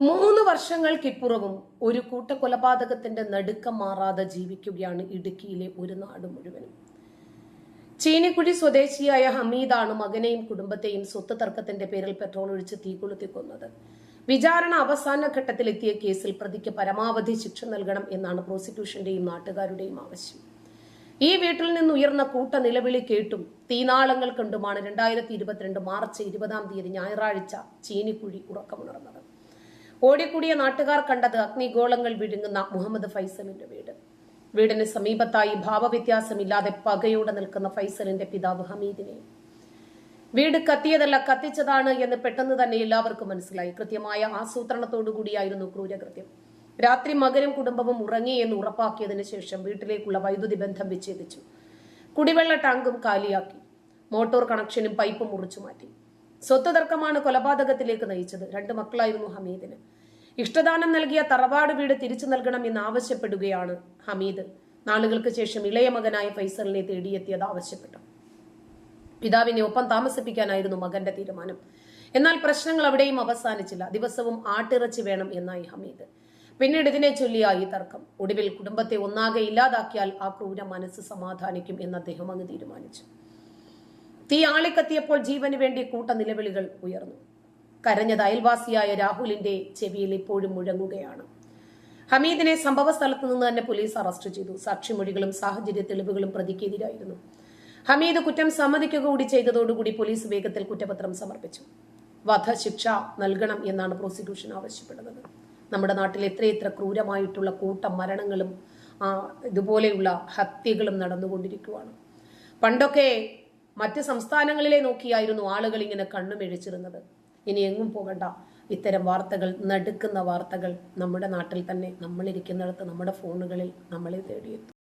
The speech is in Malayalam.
മൂന്ന് വർഷങ്ങൾക്കിപ്പുറവും ഒരു കൂട്ടക്കൊലപാതകത്തിന്റെ നടുക്കം മാറാതെ ജീവിക്കുകയാണ് ഇടുക്കിയിലെ ഒരു നാട് മുഴുവനും. ചീനിക്കുഴി സ്വദേശിയായ ഹമീദാണ് മകനെയും കുടുംബത്തെയും സ്വത്ത് തർക്കത്തിന്റെ പേരിൽ പെട്രോൾ ഒഴിച്ച് തീ കൊന്നത് വിചാരണ അവസാന ഘട്ടത്തിലെത്തിയ കേസിൽ പ്രതിക്ക് പരമാവധി ശിക്ഷ നൽകണം എന്നാണ് പ്രോസിക്യൂഷന്റെയും നാട്ടുകാരുടെയും ആവശ്യം. ഈ വീട്ടിൽ നിന്ന് ഉയർന്ന കൂട്ട നിലവിളി കേട്ടും തീനാളങ്ങൾ കണ്ടുമാണ് രണ്ടായിരത്തി ഇരുപത്തിരണ്ട് മാർച്ച് ഇരുപതാം തീയതി ഞായറാഴ്ച ചീനിക്കുഴി ഉറക്കമുണർന്നത്. ഓടിക്കൂടിയ നാട്ടുകാർ കണ്ടത് അഗ്നിഗോളങ്ങൾ വിഴുങ്ങുന്ന മുഹമ്മദ് ഫൈസലിന്റെ വീട്. വീടിന് സമീപത്തായി ഭാവവ്യത്യാസമില്ലാതെ പകയോടെ നിൽക്കുന്ന ഫൈസലിന്റെ പിതാവ് ഹമീദിനെ. വീട് കത്തിയതല്ല കത്തിച്ചതാണ് എന്ന് പെട്ടെന്ന് തന്നെ എല്ലാവർക്കും മനസ്സിലായി. കൃത്യമായ ആസൂത്രണത്തോടുകൂടിയായിരുന്നു ക്രൂരകൃത്യം. രാത്രി മകനും കുടുംബവും ഉറങ്ങി എന്ന് ഉറപ്പാക്കിയതിനു ശേഷം വീട്ടിലേക്കുള്ള വൈദ്യുതി ബന്ധം വിച്ഛേദിച്ചു. കുടിവെള്ള ടാങ്കും കാലിയാക്കി. മോട്ടോർ കണക്ഷനും പൈപ്പും മുറിച്ചു മാറ്റി സ്വത്ത് തർക്കമാണ് കൊലപാതകത്തിലേക്ക് നയിച്ചത് രണ്ട് മക്കളായിരുന്നു ഹമീദിന്. ഇഷ്ടദാനം നൽകിയ തറവാട് വീട് തിരിച്ചു നൽകണം എന്ന് ആവശ്യപ്പെടുകയാണ് ഹമീദ്. നാളുകൾക്ക് ശേഷം ഇളയ മകനായ ഫൈസലിനെ തേടിയെത്തിയത് ആവശ്യപ്പെട്ടു. പിതാവിനെ ഒപ്പം താമസിപ്പിക്കാനായിരുന്നു മകന്റെ തീരുമാനം. എന്നാൽ പ്രശ്നങ്ങൾ അവിടെയും അവസാനിച്ചില്ല. ദിവസവും ആട്ടിറച്ചി വേണം എന്നായി ഹമീദ്. പിന്നീട് ഇതിനെ ചൊല്ലിയായി തർക്കം. ഒടുവിൽ കുടുംബത്തെ ഒന്നാകെ ഇല്ലാതാക്കിയാൽ ആ ക്രൂര മനസ്സ് സമാധാനിക്കും എന്ന് അദ്ദേഹം അങ്ങ് തീരുമാനിച്ചു. തീ ആളിക്കത്തിയപ്പോൾ ജീവന് വേണ്ടി കൂട്ട നിലവിളികൾ ഉയർന്നു. കരഞ്ഞത് അയൽവാസിയായ രാഹുലിന്റെ ചെവിയിൽ ഇപ്പോഴും മുഴങ്ങുകയാണ്. ഹമീദിനെ സംഭവ സ്ഥലത്ത് നിന്ന് തന്നെ പോലീസ് അറസ്റ്റ് ചെയ്തു. സാക്ഷിമൊഴികളും സാഹചര്യ തെളിവുകളും പ്രതിക്കെതിരായിരുന്നു. ഹമീദ് കുറ്റം സമ്മതിക്കുക കൂടി ചെയ്തതോടുകൂടി പോലീസ് വേഗത്തിൽ കുറ്റപത്രം സമർപ്പിച്ചു. വധശിക്ഷ നൽകണം എന്നാണ് പ്രോസിക്യൂഷൻ ആവശ്യപ്പെടുന്നത്. നമ്മുടെ നാട്ടിൽ എത്രയെത്ര ക്രൂരമായിട്ടുള്ള കൂട്ടം മരണങ്ങളും ഇതുപോലെയുള്ള ഹത്യകളും നടന്നുകൊണ്ടിരിക്കുകയാണ് പണ്ടൊക്കെ മറ്റ് സംസ്ഥാനങ്ങളിലെ നോക്കിയായിരുന്നു ആളുകൾ ഇങ്ങനെ കണ്ണുമിഴിച്ചിരുന്നത്. ഇനി എങ്ങും പോകണ്ട. ഇത്തരം വാർത്തകൾ നടുക്കുന്ന വാർത്തകൾ നമ്മുടെ നാട്ടിൽ തന്നെ നമ്മളിരിക്കുന്നിടത്ത് നമ്മുടെ ഫോണുകളിൽ നമ്മളെ തേടിയെത്തും.